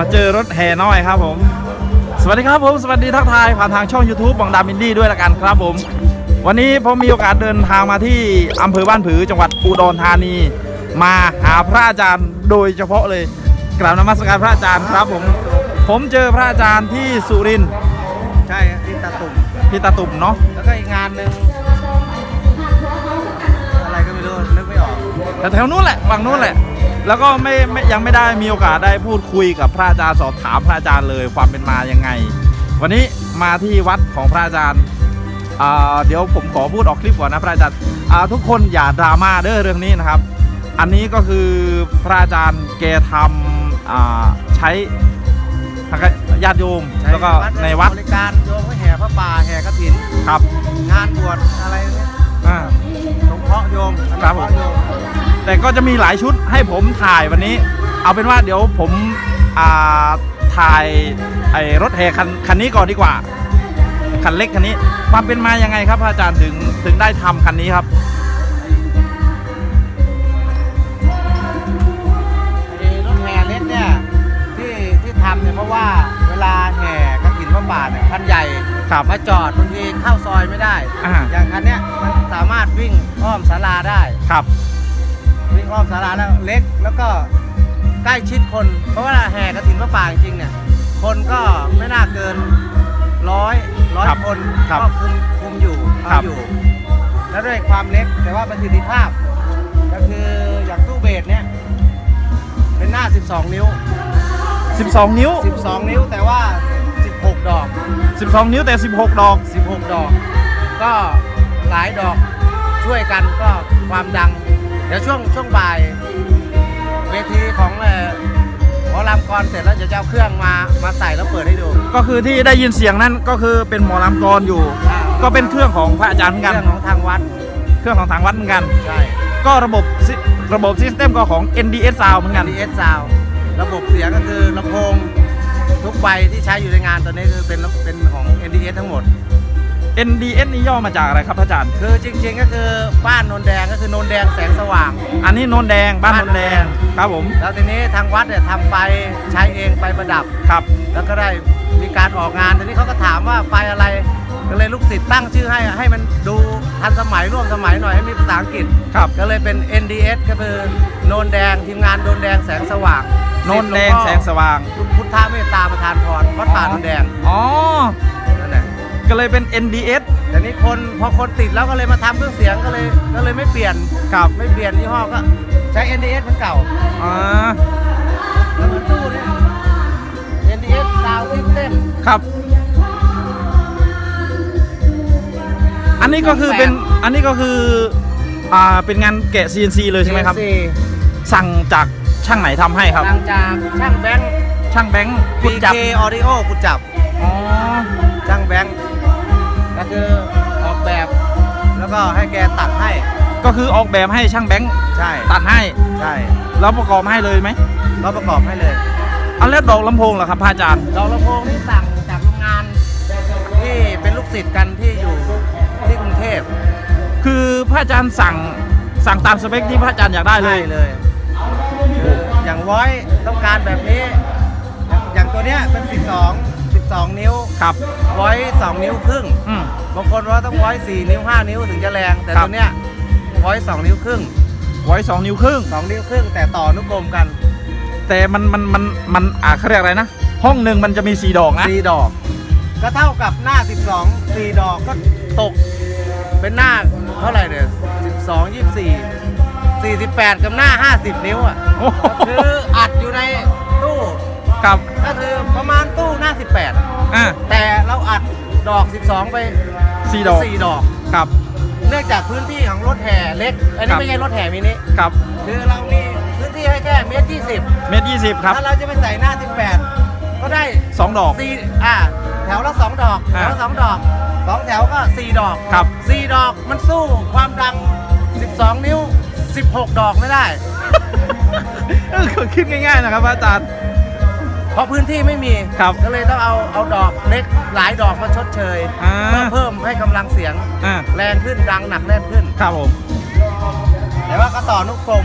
มาเจอรถแห่น้อยครับผม สวัสดีครับผมสวัสดีทักทายผ่านทางช่อง YouTube บองดามินดี้ด้วยละกันครับผม วันนี้ผมมีโอกาสเดินทางมาที่อำเภอบ้านผือจังหวัดอุดรธานี มาหาพระอาจารย์โดยเฉพาะเลยกราบนมัสการพระอาจารย์ครับผม ผมเจอพระอาจารย์ที่สุรินทร์ใช่ที่ตาตุ่มที่ตาตุ่มเนาะแล้วก็อีกงานหนึ่งอะไรก็ไม่รู้นึกไม่ออกแต่แถวนู้นแหละฝั่งนู้นแหละ แล้วก็ไม่ไม่ยังไม่ได้มีโอกาสได้พูดคุยกับพระอาจารย์สอบถามพระอาจารย์เลยความเป็นมายังไง วันนี้มาที่วัดของพระอาจารย์อ่าเดี๋ยวผมขอพูดออกคลิปก่อนนะพระอาจารย์อ่าทุกคนอย่าดราม่าเด้อเรื่องนี้นะครับ อันนี้ก็คือพระอาจารย์แกทำอ่าใช้ญาติโยมใช้แล้วก็ในวัดบริการโยมก็แห่พระป่าแห่กระถินครับ งานบวชอะไรเนี่ยอ่าสงเคราะห์โยมครับผม อนุเาะห์โยมแต่ก็จะมีหลายชุดให้ผมถ่ายวันนี้ เอาเป็นว่าเดี๋ยวผมอ่าถ่ายไอ้รถแห่คันคันนี้ก่อนดีกว่า คันเล็กคันนี้ ความเป็นมายังไงครับพระอาจารย์ถึงถึงได้ทำคันนี้ครับไอ้รถแห่เล็กเนี่ยที่ที่ทำเนี่ยเพราะว่าเวลาแห่กระถินพระป่าเนี่ยคันใหญ่ครับมาจอดบางทีเข้าซอยไม่ได้อ่าอย่างคันเนี้ยมันสามารถวิ่งอ้อมศาลาได้ครับ วิ่งอ้อมศาลาแล้วเล็กแล้วก็ใกล้ชิดคน เพราะว่าแห่กระถินพระป่าจริงๆเนี่ย คนก็ไม่น่าเกินร้อยร้อยครับคนครับก็คุมคุมอยู่ครัเอาบ อยู่ แล้วด้วยความเล็กแต่ว่าประสิทธิภาพ ก็คืออย่างตู้เบสเนี่ย เป็นหน้า 12 นิ้ว 12 นิ้ว 12 นิ้วแต่ว่า 16 ดอก 12 นิ้วแต่ 16 ดอก 16 ดอก ก็หลายดอกช่วยกันก็ความดัง เดี๋ยวช่วงช่วงบ่าย เวทีของเอ่อหมอลำกรเสร็จแล้วจะเอาเครื่องมามาใส่แล้วเปิดให้ดูก็คือที่ได้ยินเสียงนั้นก็คือเป็นหมอลำกรอยู่ อ่าก็เป็นเครื่องของพระอาจารย์เหมือนเคกันรื่องของทางวัดเครื่องของทางวัดเหมือนกัน ใช่ก็ระบบซิระบบซิสเต็มก็ของ NDS Sound เหมือนกัน NDS Sound ระบบเสียงก็คือลำโพงทุกใบที่ใช้อยู่ในงานตอนนี้คือเป็นเป็นของ NDS ทั้งหมด NDS นี่ย่อมาจากอะไรครับพระอาจารย์ คือจริงๆก็คือบ้านโนนแดงก็คือโนนแดงแสงสว่าง อันนี้โนนแดงบ้านโนนแดงครับผม แล้วทีนี้ทางวัดเนี่ยทำไฟใช้เองไฟประดับ ครับ แล้วก็ได้มีการออกงานทีนี้เขาก็ถามว่าไฟอะไรก็เลยลูกศิษย์ตั้งชื่อให้ให้มันดูทันสมัยร่วมสมัยหน่อยให้มีภาษาอังกฤษครับก็เลยเป็น NDS ก็คือโนนแดงทีมงานโนนแดงแสงสว่างโนนแดงแสงสว่างพุทธเมตตาประทานพรวัดป่าโนนแดงอ๋อนั่นแหละ ก็เลยเป็น NDS แต่นี้คนพอคนติดแล้วก็เลยมาทำเครื่องเสียงก็เลยก็เลยไม่เปลี่ยนครับไม่เปลี่ยนยี่ห้อก็ใช้ NDS เหมือนเก่าอ่าแล้วมันตู้เนี่ย NDS Sound System ครับ อันนี้ก็คือเป็นอันนี้ก็คืออ่าเป็นงานแกะ CNC เลยใช่ไหมครับ CNC สั่งจากช่างไหนทำให้ครับ หลังจากช่างแบงค์ ช่างแบงค์กุด PK จับ Audio กุดจับอ๋อ ช่างแบงค์ ก็คือออกแบบ แล้วก็ให้แกตัดให้ ก็คือออกแบบให้ช่างแบงค์ใช่ตัดให้ใช่แล้วประกอบให้เลยไหมก็ประกอบให้เลยเอาแล้วดอกลำโพงเหรอครับพระอาจารย์ ดอกลำโพงนี่สั่งจากโรงงานที่เป็นลูกศิษย์กันที่อยู่ที่กรุงเทพคือพระอาจารย์สั่งสั่งตามสเปคที่พระอาจารย์อยากได้เลยใช่เลยคืออย่างไว้ต้องการแบบนี้ อย่างตัวเนี้ยเป็น 12 12นิ้ว ครับ ไว้2นิ้วครึ่ง อืม บางคนว่าต้องไว้4นิ้ว 5 นิ้วถึงจะแรง แต่ครับ ตัวเนี้ยไว้2นิ้วครึ่งไว้สองนิ้วครึ่ง 2นิ้วครึ่ง แต่ต่ออนุกรมกันแต่มันมันมันมันอ่าเขาเรียกอะไรนะ ห้องหนึ่งมันจะมีสี่ดอกนะ 4ดอก ก็เท่ากับหน้า 12 4 ดอกก็ตกเป็นหน้าเท่าไหร่เนี่ย12 24 48 กับหน้า 50 นิ้วอะโอ้โหคืออัดอยู่ในตู้ ครับก็คือประมาณตู้หน้า18อ่าแต่เราอัดดอก 12 ไปสี่ดอก4ดอก ครับ เนื่องจากพื้นที่ของรถแห่เล็ก อันคนี้รับ ไม่ใช่รถแห่มินิครับคือเรามีพื้นที่ให้แค่เมตรยี่สิบเมตรยี่สิบครับถ้าเราจะไปใส่หน้า 18 ก็ได้สองดอก สี่อ่าแถวละสองดอกแถอ่า วละสองดอกสองแถวก็สี่ดอกครับ สี่ดอกมันสู้ความดัง 12 นิ้ว 16 ดอกไม่ได้ เออคิดง่ายๆนะครับพระอาจารย์เพ ราะพื้นที่ไม่มีครับก็เลยต้องเอาเอาดอกเล็กหลายดอกมาชดเชยอ่า เพื่อเพิ่มให้กำลังเสียงอ่าแรงขึ้นดังหนักแน่นขึ้น ครับผมแต่ว่าก็ต่อนุกรม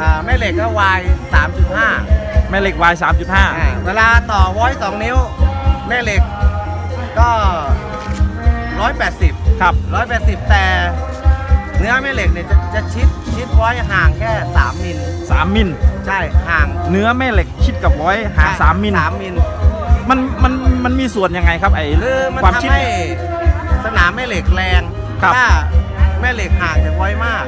อ่าแม่เหล็กก็วาย 3.5แม่เหล็ก Y อ่า3.5 เวลาต่อวอยสองนิ้ว แม่เหล็กก็ 180 ครับ 180 แต่ เนื้อแม่เหล็กเนี่ยจะจะชิดชิดวอยห่างแค่3มิล3มิลใช่ห่างเนื้อแม่เหล็กชิดกับไว้ห่าง3มิลสามมิลมันมันมันมีส่วนยังไงครับไอ้คือมันความชิดทำให้สนามแม่เหล็กแรงครับถ้าแม่เหล็กห่างจากไว้มาก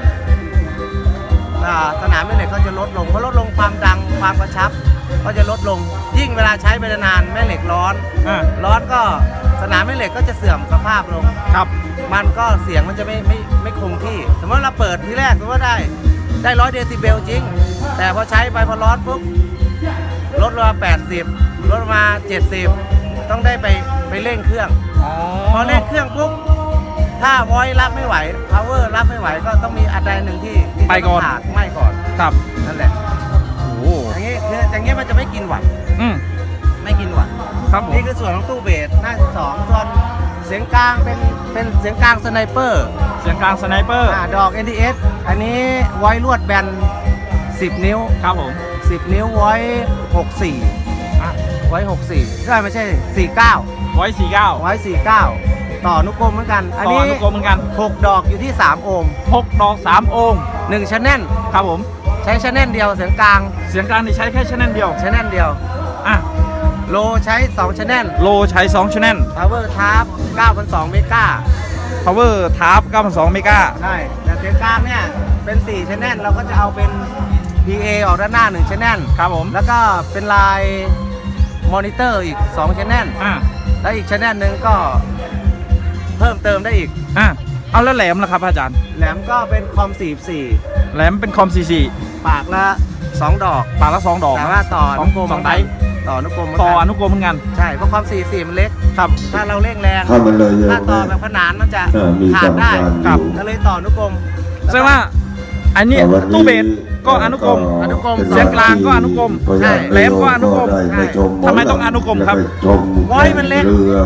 อ่าสนามแม่เหล็กก็จะลดลงเพราะลดลงความดังความกระชับ ก็จะลดลงยิ่งเวลาใช้ไปนานๆแม่เหล็กร้อน อ่าร้อนก็ สนามแม่เหล็กก็จะเสื่อมสภาพลง ครับ มันก็เสียงมันจะไม่ไม่ไม่คงที่ สมมติเราเปิดที่แรกสมมติว่าได้ได้ร้อยเดซิเบลจริง แต่พอใช้ไปพอร้อนปุ๊บลดลงมา80 ลดลงมา 70 ต้องได้ไปไปเร่งเครื่อง อ๋อพอเร่งเครื่องปุ๊บ ถ้าวอยรับไม่ไหว power รับไม่ไหวก็ต้องมีอันใดหนึ่งที่ที่ไปก่อน จะต้งขาดไม่ก่อน ครับ นั่นแหละโอ้โหอย่างนี้คืออย่างนี้มันจะไม่กินวัตต์อืมไม่กินวัตต์ ครับผม นี่คือส่วนของตู้เบสหน้า12ส่วนเสียงกลางเป็นเป็นเสียงกลางสไนเปอร์เสียงกลางสไนเปอร์อ่าดอก NDS อันนี้ไว้ลวดแบน 10 นิ้ว ครับผม 10 นิ้วไว้ 64อะไว้ 64ใช่ไม่ใช่ 49 ไว้สี่เก้าไว้ 49 ต่ออนุกรมเหมือนกัน อันต่อนี้ อนุกรมเหมือนกัน6 ดอกอยู่ที่ 3 โอห์มหกดอกสามองค์1ชแนลครับผม ใช้ชแนลเดียวเสียงกลางเสียงกลางนี่ใช้แค่ชแนลเดียวชแนลเดียว อะ โลใช้2ชแนลโลใช้2ชแนล power tab 9,200เมกา power tab 9,200เมกาใช่ แต่เสียงกลางเนี่ยเป็น4ชแนลเราก็จะเอาเป็น PA ออกด้านหน้า1ชแนลครับผม แล้วก็เป็นลายมอนิเตอร์อีก2ชแนลอะแล้วอีกชแนลหนึ่งก็เพิ่มเติมได้อีก อะเอาแล้วแหลมล่ะครับอาจารย์ แหลมก็เป็นคอมแหลมเป็นคอม44 44ปากละ 2 ดอก ปากละ2ดอกแต่ว่าต่อสอองนุกรมสองได ต่ออนุกรมเหมือนต่ออกันนุกรมเหมือนกัน ใช่เพราะคอม44มันเล็ก ครับ ถ้าเราเร่งแรงเข้ามาเลยเยอะถ้าต่อแบบขนานมันจะเออมีขาดได้กรรมการครับอยู่ ก็เลยต่ออนุกรม แสดงว่า อันนี้แต่วันนี้ตู้เบสก็อนุกรม อนุกรมป็นเสียงกลางก็อนุกรมประหยัดใช่แหลมก็อนุกรมได้ไปชมทำไมต้องอนุกรมครับได้ไปชมไว้มันเล็ก เรือ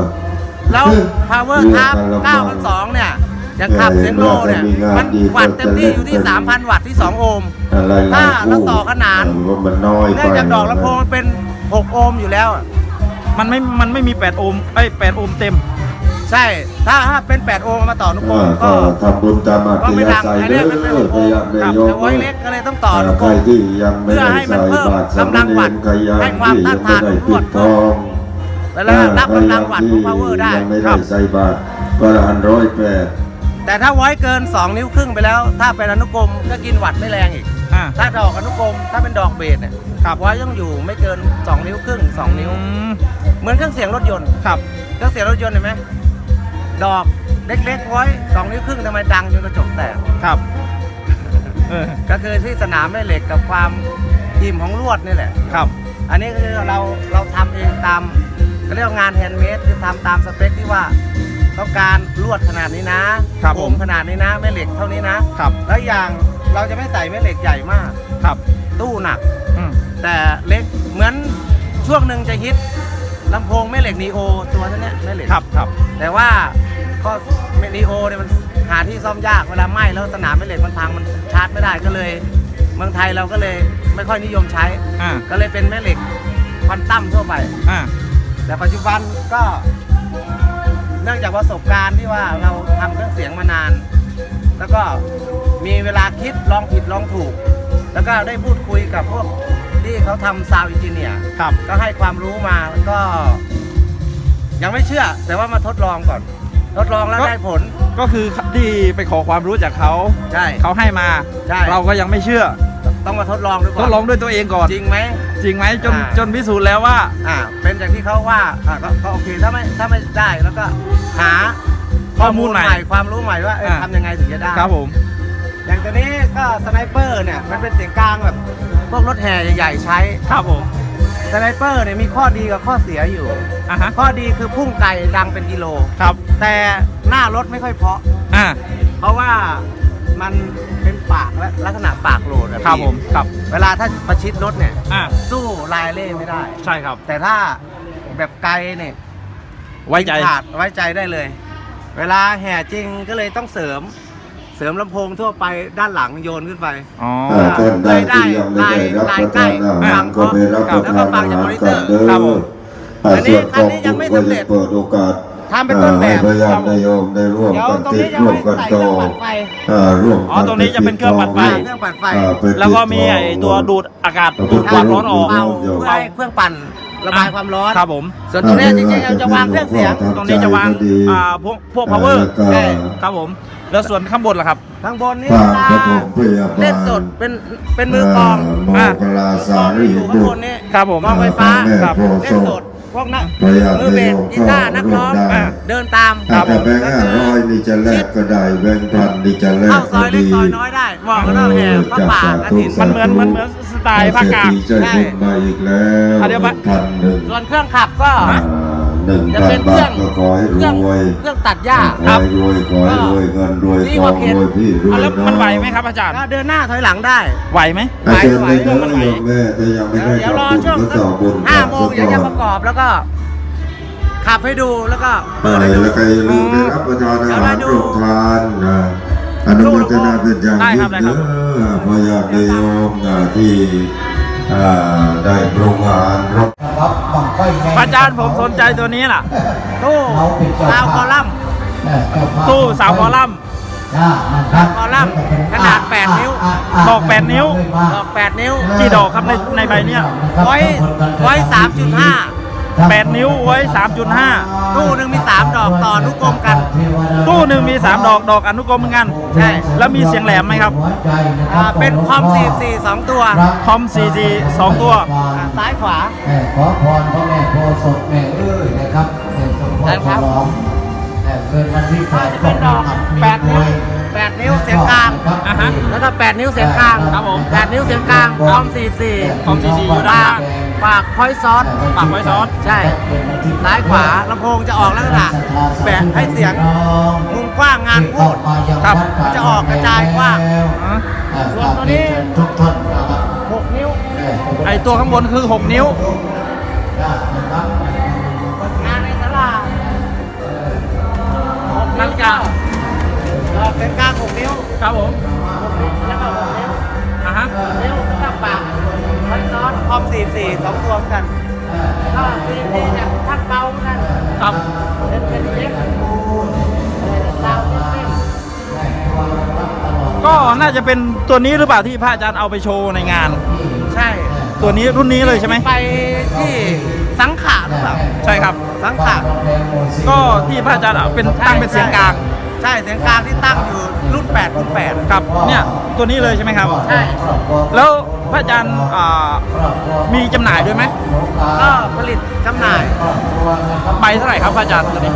แล้ว power เรือ tab การระบาย9,200เนี่ยจะขับเสียงโลเนี่ยเออมันดีวัตต์เต็มที่อยู่ที่จะเล่น3,000 วัตต์ที่ 2 โอห์มอะไรถ้าหลยเราต่อขนานเออมันน้อยไปเนื่องจากดอกลำโพงมันเป็น 6 โอห์มอยู่แล้วอะมันไม่มันไม่มี8โอห์มเอ้ย8โอห์มเต็ม ใช่ถ้าถ้าเป็น 8 โอห์มมาต่ออนุกรมก็ก็ ทำบุญตามอัก็ธไม่ยาดังศัยอันเด้เนี้อยมันเป็นพหกโอห์ยามได้ครับโยมแต่ไว้เล็กก็เลยต้องต่ออนุกใครรม ที่ยังไม่ได้เพื่อให้มันใส่เพิ่มบาตรกำลังวัตต์ใครยังให้ความที่ต้านทานยังของลวดไม่ได้ปิดทองแล้วรับกำลังวัตต์ของ power ได้ยังไม่คได้รับ ใส่บาตรก็ละอันร้อยแปดแต่ถ้าไว้เกิน 2 นิ้วครึ่งไปแล้ว ถ้าเป็นอนุกรมก็กินวัตต์ไม่แรงอีกอ่า ถ้าดอกอนุกรมถ้าเป็นดอกเบสเนี่ยครับไว้ต้องอยู่ไม่เกิน 2 นิ้วครึ่ง 2 นิ้วอืมเหมือนเครื่องเสียงรถยนต์ครับเครื่องเสียงรถยนต์เห็นไหมดอกเล็กๆไว้ 2 นิ้วครึ่งทำไมดังจนกระจกแตกครับเออก็คือที่สนามแม่เหล็กกับความอิ่มของลวดนี่แหละครับ อันนี้คือเราเราทำเองตามเขาเรียกว่างานแฮนด์เมดคือทำตามสเปคที่ว่าต้องการลวดขนาดนี้นะครับผมขนาดนี้นะแม่เหล็กเท่านี้นะครับ แล้วอย่าง เราจะไม่ใส่แม่เหล็กใหญ่มาก ครับตู้หนัก อืมแต่เล็กเหมือนช่วงหนึ่งจะฮิตลำโพงแม่เหล็กนีโอตัวเท่านี้แม่เหล็ก ครับครับแต่ว่าก็นีโอเนี่ยมันหาที่ซ่อมยากเวลาไหม้แล้วสนามแม่เหล็กมันพังมันชาร์จไม่ได้ก็เลย เมืองไทยเราก็เลยไม่ค่อยนิยมใช้ อ่าก็เลยเป็นแม่เหล็กควันตั้มทั่วไป อ่าแต่ปัจจุบันก็ เนื่องจากประสบการณ์ที่ว่าเราทำเครื่องเสียงมานาน แล้วก็มีเวลาคิดลองผิดลองถูก แล้วก็ได้พูดคุยกับพวกที่เขาทำซาวด์อินจิเนียร์ครับ ก็ให้ความรู้มาก็ ยังไม่เชื่อ แต่ว่ามาทดลองก่อน ทดลองแล้วก็ ได้ผล ก็คือที่ไปขอความรู้จากเขาใช่ เขาให้มา ใช่ เราก็ยังไม่เชื่อต้องมาทดลองดูก่ทอนดลองด้วยตัวเองก่อน จริงไหม จริงไหมจนอ่า จนพิสูจน์แล้วว่า อ่า เป็นอย่างที่เขาว่าอ่าก็ก็โอเคถ้าไม่ถ้าไม่ได้แล้วก็หา ข้อมูลใหม่ ความรู้ใหม่ว่าเอออ่า ทำยังไงถึงจะได้ ครับผม อย่างตัวนี้ก็สไนเปอร์เนี่ยมันเป็นเสียงกลางแบบพวกรถแห่ใหญ่ๆใช้ ครับผมสไนเปอร์เนี่ยมีข้อดีกับข้อเสียอยู่ อะฮะข้อดีคือพุ่งไกลดังเป็นกิโล ครับแต่หน้ารถไม่ค่อยเพราะ อ่าเพราะว่ามันเป็นปากและลักษณะปากโหลดอะครับพี่ผมครับเวลาถ้าประชิดรถเนี่ย อ่าสู้ลายเล่ไม่ได้ ใช่ครับ แต่ถ้าแบบไกลเนี่ยไว้ใจ ขาดไว้ใจได้เลย เวลาแห่จริงก็เลยต้องเสริม เสริมลำโพงทั่วไปด้านหลังโยนขึ้นไป อ๋ออ่าท่านใดที่ยังไม่ได้รับประทานอาหารก็ไปรับประทานอาหารกันเด้ครับผอมอ่าอันนี้ส่วนอันนี้ยังไม่ก็สำเร็จะจเปิดโอกาสทำเป็นต้นแบบให้พยานได้โยมได้ร่วมเดี๋ยวกันตรงติดนี้ยังร่วมไม่กันใส่ต่อเครื่องปั่นไฟอ่าร่วมอ๋อตรงนี้จะเป็นเครื่องปั่นไฟเครื่องปั่นไฟอ่าไปแล้วก็มีติดไอ้ตัวดูดอากาศแล้วดูดความร้อนออกเบาเพื่อให้เครื่องปั่น ระบายความร้อน ครับผม ส่วนตรงเนี้ยจริงๆเราจะวางเครื่องเสียง ตรงนี้จะวางอ่าพวกพวก power แล้วก็ใช่ครับผม แล้วส่วนข้างบนล่ะครับ ข้างบนนี้ฝาเวกลาระผมพยาบาลเล่นสดเป็นเป็นมือกลองโมกลาสารีอยู่ข้างบุบตนรนี้ครับผมกลองไฟฟ้าแม่ครับโพเล่โซนสดพวกนักพยามือเบสโยมกีตาร์นักร้องได้อะเดินตามครับผมแต่แบงค์ห้าร้อยนี่จะแลกก็ได้แบงค์พันนี่จะแลกเข้าซก็อยเล็กดีซอยน้อยได้เหมาะกับเราแห่พระป่ากระถินมันเหมือนมันเหมือนสไตล์ภาคกลางเศรษฐีใจบุญมาอีกแล้วอะเดี๋ยวมาพันหนึ่งส่วนเครื่องขับก็อ่าหนึ่งจะพัเป็นนบาเครื่ทองก็ขอให้เครรื่องวยเครื่องตัดหญ้าขอให้รวยขอให้รวยเงินรวยดีทกอว่างเข็นรวยพี่รวอะยแล้วน้องมันไหวไหมครับอาจารย์ก็เดินหน้าถอยหลังได้ไหวไหมอาจารย์ไหวในไหวเนื้อโยมแม่ถ้ายังไม่ได้เดี๋ยวรอทำบุญช่วงก็ต่อบุญห้าโมงก่เดี๋ยวจะอนประกอบแล้วก็ขับให้ดูแล้วก็ไปเปิดให้ดูแล้วใครอย่าลืมได้รับประทานอาหารเดี๋ยวมาดูโรงทานนะ อนุโมทนาเป็นอย่างได้คยิ่รับงได้เด้ครับอพญาติโยมนะที่อ่าได้ปรุงอาหารรับครับบังไฟแม่อาจารย์ผมสนใจตัวนี้ล่ะ ตู้ซาวคอลัมน์ตู้สาวคอลัมน์คอลัมน์ขนาด 8 นิ้ว ดอก 8 นิ้ว ดอก 8 นิ้ว กี่ดอกครับในในใบเนี้ยไว้ไว้3.5 8 นิ้วไว้ตู้หนึ่งมี 3 ดอกต่อนุกรมกัน3.5ตู้หนึ่งมี 3 ดอกดอกอนุกรมเหมือนกันใช่ แล้วมีเสียงแหลมไหมครับ อ่าเป็นคอม44 2 ตัวคอม 4G 2 ตัวอ่าซ้ายขวา แม่ขอพรพ่อแม่โพธิ์ศพแม่เอ้ยนะครับแม่สมพรฉลองแม่เกิดวันที่แปก็ดจะเป็นดอก8นิ้ว8นิ้วเสียงกลาง อ่าฮะ แล้วก็ 8 นิ้วเสียงกลางครับผม 8 นิ้วเสียงกลางคอม44 คอม 4G อยู่ด้านล่าง ปากพอยซอสปากไว้ซอสใช่ ซ้ายขวาลำโพงจะออกลักษณะแบะให้เสียงมุมกว้างงานพูดครับมันจะออกกระจายกว้างอะส่วนตัวนี้ทุกท่านนะครับ6นิ้ว ไอตัวข้างบนคือ 6 นิ้วนะครับงานในศาลานาฬิกาออกเป็นกลาง6นิ้ว ครับผม คอม44สองตัวเหมือนกันก็44เนี่ยทักเบาเหมือนกันครับเป็นเป็นเล็กซาวด์ซิสเต็มก็น่าจะเป็นตัวนี้หรือเปล่าที่พระอาจารย์เอาไปโชว์ในงาน ใช่ตัวนี้รุ่นนี้เลยใช่ไหมไปที่สังขะหรือเปล่าใช่ครับ สังขะก็ที่พระอาจารย์เอาเป็นตั้งเป็นเสียงกลางใช่เสียงกลางที่ตั้งอยู่รุ่น8รุ่น8ครับเนี่ยตัวนี้เลยใช่ไหมครับ ใช่ แล้วพระอาจารย์อ่ามีจำหน่ายด้วยไหมก็ผลิตจำหน่ายใบเท่าไหร่ครับพระอาจารย์ตัวนี้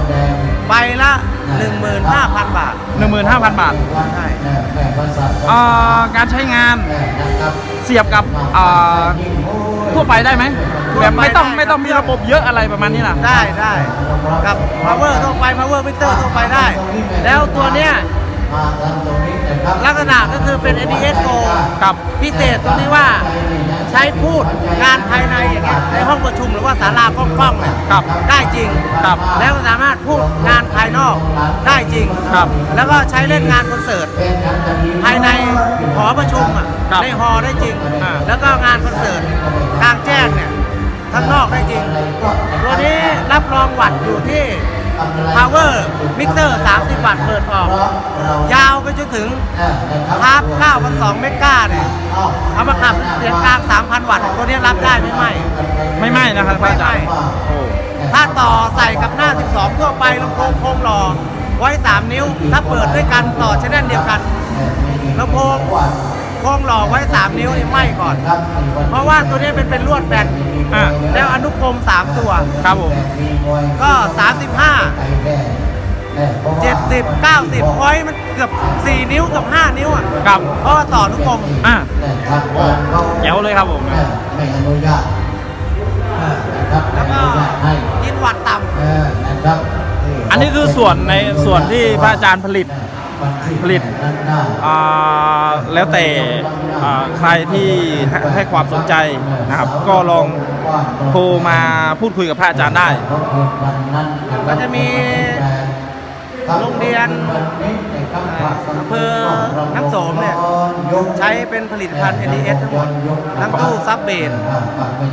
ใบละ 15,000 บาทหนึ่งหมื่นห้าพันบาทใช่อ่าการใช้งานเสียบกับอ่า ทั่วไปได้ไหมแบบไม่ต้องไม่ต้องมีระบบเยอะอะไรประมาณนี้นะได้ได้กับ power ทั่วไป power mixer ทั่วไปได้ แล้วตัวเนี้ยลักษณะก็คือเป็น ADS Go ครับพิเศษตรงที่ว่า ใช้พูดงานภายในอย่างเงี้ยในห้องประชุมหรือว่าศาลากว้างๆเนี่ยครับได้จริงครับแล้วก็สามารถพูดงานภายนอกได้จริงครับแล้วก็ใช้เล่นงานคอนเสิร์ตภายในหอประชุมอะครับในฮอได้จริงอ่าแล้วก็งานคอนเสิร์ตกลางแจ้งเนี่ยข้างนอกได้จริงตัวนี้รับรองวัตต์อยู่ที่ power mixer 30 วัตต์เปิดออก ยาวไปจนถึงฮาร์ป9,200เมกะเนี่ยเอามาขับเสียงกลาง 3,000 วัตต์ตัวนี้รับได้ไม่ไหมไม่ไหม้นะครับพระอาจารย์ไม่ไหม้โอ้ถ้าต่อใส่กับหน้า 12 ทั่วไปลำโพงโครงหล่อไว้ 3 นิ้ว ถ้าเปิดด้วยกันต่อชแนลเดียวกันลำโพงโครงหล่อไว้ 3 นิ้วนี่ไหม้ก่อน เพราะว่าตัวนี้เป็นเป็นลวดแบน อะแล้วอนุกรม3ตัว ครับผม ก็35 70 90ไว้มันเกือบ4นิ้วกับ5นิ้วอะครับ เพราะว่าต่ออนุกรมอะเดี๋แจ๋วเลยครับผม ไม่อนุญาตนะครับแล้วก็ไม่อนุญาตให้กินวัตต์ต่เออนะครับอันนี้คือส่วนในส่วนที่พระอาจารย์ผลิต ผลิตอ่าแล้วแต่อ่าใครที่ให้ให้ความสนใจนะครับ ก็ลองโทรมาพูดคุยกับพระอาจารย์ได้ำก็จะมีโรงเรียน อำเภอน้ำโสมเนี่ยใช้เป็นผลิตภัณฑ์ NDS ทั้งหมดทั้งตู้ซับเบส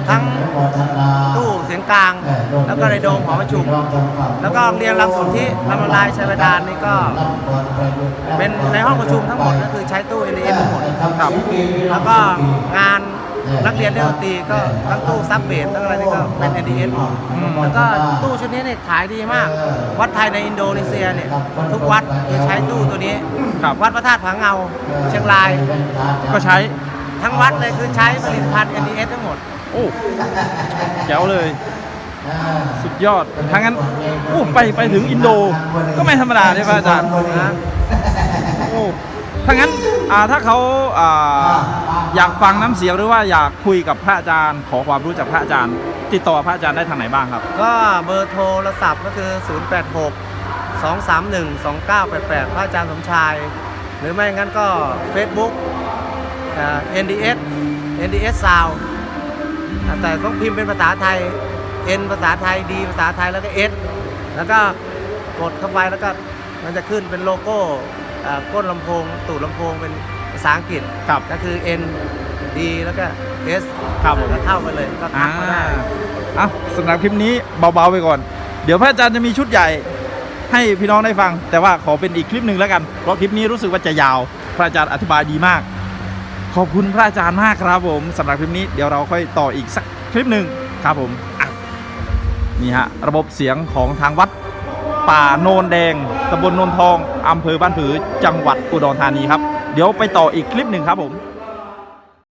ทั้งตู้เสียงกลาง แล้วก็ในโดมหอประชุม แล้วก็โรงเรียนลำสนที่ลำละลายชัยบาดาลนี่ก็ เป็นในห้องประชุมทั้งหมดก็คือใช้ตู้ NDS ทั้งหมดครับแล้วก็งาน นักเรียนเล่นดนตรีก็ทั้งตู้ซับเบสทั้งอะไรนี่ก็เป็น NDS หมดอืมแล้วก็ตู้ชุดนี้เนี่ยขายดีมาก วัดไทยในอินโดนีเซียเนี่ยทุกวัดจะใช้ตู้ตัวนี้ครับวัดพระธาตุผาเงา เชียงรายก็ใช้ทั้งวัดเลยคือใช้ผลิตภัณฑ์ NDS ทั้งหมดโอ้แจ๋วเลย สุดยอดทั้งนั้นโอ้ไปไปถึงอินโด ก็ไม่ธรรมดาใช่ไหมอาจารย์นะโอ้ ถ้างั้นอ่าถ้าเขาอ่าอยากฟังน้ำเสียงหรือว่าอยากคุยกับพระอาจารย์ ขอความรู้จากพระอาจารย์ ติดต่อพระอาจารย์ได้ทางไหนบ้างครับ ก็เบอร์โทรศัพท์ก็คือ 086 231 2988 พระอาจารย์สมชาย หรือไม่งั้นก็ Facebook อ่า NDS NDS Sound อ่าแต่ต้องพิมพ์เป็นภาษาไทย N ภาษาไทย D ภาษาไทยแล้วก็ S แล้วก็กดเข้าไปแล้วก็มันจะขึ้นเป็นโลโก้ อ่าก้นลำโพงตูดลำโพงเป็นภาษาอังกฤษครับ ก็คือ N D แล้วก็ S ครับผมแล้วก็เข้าไปเลยก็ทัอ่ากมาได้อะสำหรับคลิปนี้เบาๆไปก่อน เดี๋ยวพระอาจารย์จะมีชุดใหญ่ ให้พี่น้องได้ฟัง แต่ว่าขอเป็นอีกคลิปหนึ่งแล้วกัน เพราะคลิปนี้รู้สึกว่าจะยาว พระอาจารย์อธิบายดีมาก ขอบคุณพระอาจารย์มากครับผมสำหรับคลิปนี้เดี๋ยวเราค่อยต่ออีกสักคลิปหนึ่งครับผมอะนี่ฮะระบบเสียงของทางวัด ป่าโนนแดงตำบลโนนทองอำเภอบ้านผือจังหวัดอุดรธานีครับ เดี๋ยวไปต่ออีกคลิปหนึ่งครับผม